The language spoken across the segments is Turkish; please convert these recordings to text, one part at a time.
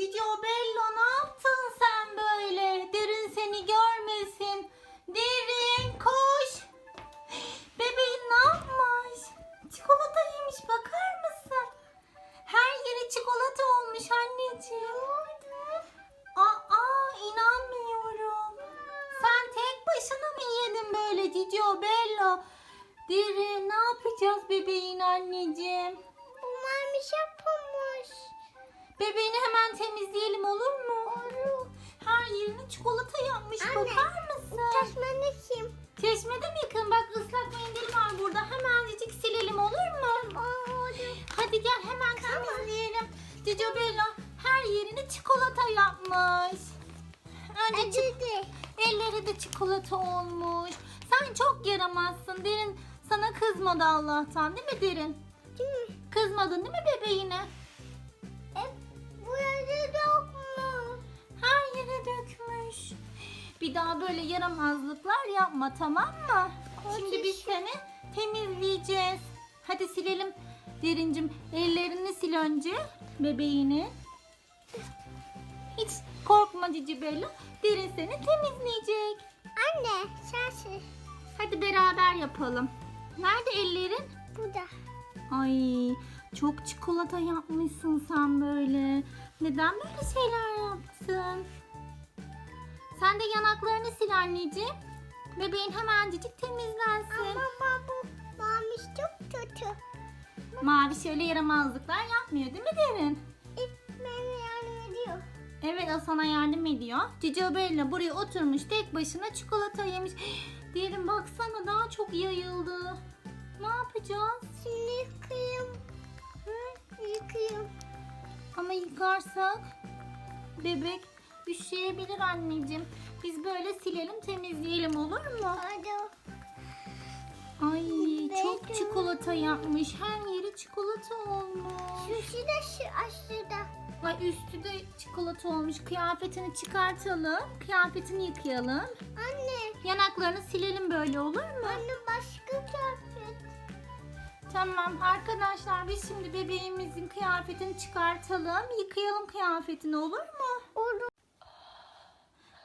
Cicio Bello ne yaptın sen böyle? Derin seni görmesin. Derin koş. Bebeğin ne yapmış? Çikolata yemiş bakar mısın? Her yeri çikolata olmuş anneciğim. Aa inanmıyorum. Sen tek başına mı yedin böyle Cicio Bello? Derin ne yapacağız bebeğin anneciğim? Umarmış yapılmış. Bebeğini hemen temizleyelim olur mu? Olur. Her yerini çikolata yapmış Anne, bakar mısın? Taşmanı kim? Çeşmede mi yıkın? Bak ıslak mendil var burada. Hemencik silelim olur mu? Olur. Hadi gel hemen temizleyelim. Cicio Bella her yerini çikolata yapmış. Önce çi- elleri de çikolata olmuş. Sen çok yaramazsın. Derin sana kızmadı Allah'tan değil mi Derin? Değil mi? Kızmadın değil mi bebeğine? Dökmüş. Bir daha böyle yaramazlıklar yapma tamam mı? Şimdi biz seni temizleyeceğiz. Hadi silelim. Derincim ellerini sil önce bebeğini. Hiç korkma Cici Bella. Derin seni temizleyecek. Anne sensin. Hadi beraber yapalım. Nerede ellerin? Burada. Ay çok çikolata yapmışsın sen böyle. Neden böyle şeyler yaptın? Sen de yanaklarını sil anneciğim. Bebeğin hemencik temizlensin. Ama bu mamiş çok kötü. Mavi şöyle yaramazlıklar yapmıyor değil mi Derin? Bana yardım ediyor. Evet o sana yardım ediyor. Cici Bella buraya oturmuş tek başına çikolata yemiş. Derin baksana daha çok yayıldı. Ne yapacağız? Şimdi yıkayayım. Hı, yıkayayım. Ama yıkarsak bebek üşüyebilir anneciğim. Biz böyle silelim temizleyelim olur mu? Hadi. Ay çok çikolata yapmış. Her yeri çikolata olmuş. Sushi de şu aşağıda. Ay üstü de çikolata olmuş. Kıyafetini çıkartalım. Kıyafetini yıkayalım. Anne. Yanaklarını silelim böyle olur mu? Anne başka kıyafet. Tamam arkadaşlar biz şimdi bebeğimizin kıyafetini çıkartalım. Yıkayalım kıyafetini olur mu? Olur.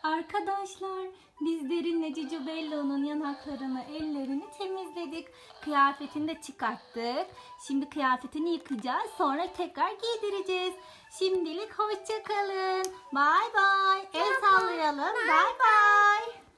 Arkadaşlar biz Derin'le Cici Bello'nun yanaklarını, ellerini temizledik. Kıyafetini de çıkarttık. Şimdi kıyafetini yıkayacağız. Sonra tekrar giydireceğiz. Şimdilik hoşça kalın. Bay bay. El sallayalım. Bay bay.